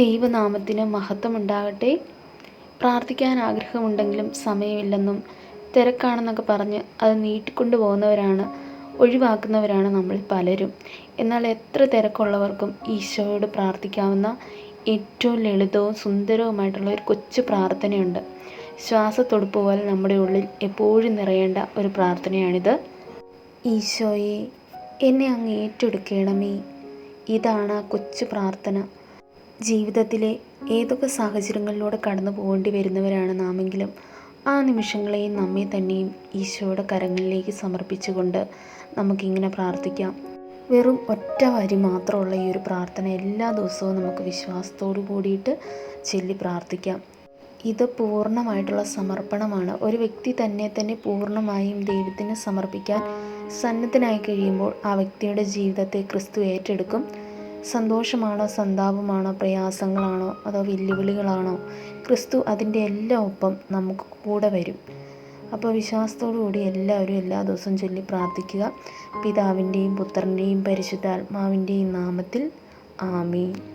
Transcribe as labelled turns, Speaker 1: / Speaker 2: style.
Speaker 1: ദൈവനാമത്തിന് മഹത്വമുണ്ടാകട്ടെ. പ്രാർത്ഥിക്കാൻ ആഗ്രഹമുണ്ടെങ്കിലും സമയമില്ലെന്നും തിരക്കാണെന്നൊക്കെ പറഞ്ഞ് അത് നീട്ടിക്കൊണ്ടു പോകുന്നവരാണ് ഒഴിവാക്കുന്നവരാണ് നമ്മൾ പലരും. എന്നാൽ എത്ര തിരക്കുള്ളവർക്കും ഈശോയോട് പ്രാർത്ഥിക്കാവുന്ന ഏറ്റവും ലളിതവും സുന്ദരവുമായിട്ടുള്ള ഒരു കൊച്ചു പ്രാർത്ഥനയുണ്ട്. ശ്വാസത്തൊടുപ്പ് പോലെ നമ്മുടെ ഉള്ളിൽ എപ്പോഴും നിറയേണ്ട ഒരു പ്രാർത്ഥനയാണിത്. ഈശോയെ എന്നെ അങ്ങ് ഏറ്റെടുക്കണമേ. ഇതാണ് ആ കൊച്ചു പ്രാർത്ഥന. ജീവിതത്തിലെ ഏതൊക്കെ സാഹചര്യങ്ങളിലൂടെ കടന്നു പോകേണ്ടി വരുന്നവരാണ് നാമെങ്കിലും ആ നിമിഷങ്ങളെയും നമ്മെ തന്നെയും ഈശോയുടെ കരങ്ങളിലേക്ക് സമർപ്പിച്ചുകൊണ്ട് നമുക്കിങ്ങനെ പ്രാർത്ഥിക്കാം. വെറും ഒറ്റ വരി മാത്രമുള്ള ഈ ഒരു പ്രാർത്ഥന എല്ലാ ദിവസവും നമുക്ക് വിശ്വാസത്തോടു കൂടിയിട്ട് ചൊല്ലി പ്രാർത്ഥിക്കാം. ഇത് പൂർണമായിട്ടുള്ള സമർപ്പണമാണ്. ഒരു വ്യക്തി തന്നെ തന്നെ പൂർണമായും ദൈവത്തിന് സമർപ്പിക്കാൻ സന്നദ്ധനായി കഴിയുമ്പോൾ ആ വ്യക്തിയുടെ ജീവിതത്തെ ക്രിസ്തു ഏറ്റെടുക്കും. സന്തോഷമാണോ സന്താപമാണോ പ്രയാസങ്ങളാണോ അതോ വെല്ലുവിളികളാണോ? ക്രിസ്തു അതിന്റെ എല്ലാം ഒപ്പം നമുക്ക് കൂടെ വരും. അപ്പോൾ വിശ്വാസത്തോടു കൂടി എല്ലാവരും എല്ലാ ദിവസവും ചൊല്ലി പ്രാർത്ഥിക്കുക. പിതാവിന്റെയും പുത്രന്റെയും പരിശുദ്ധാത്മാവിന്റെയും നാമത്തിൽ ആമീൻ.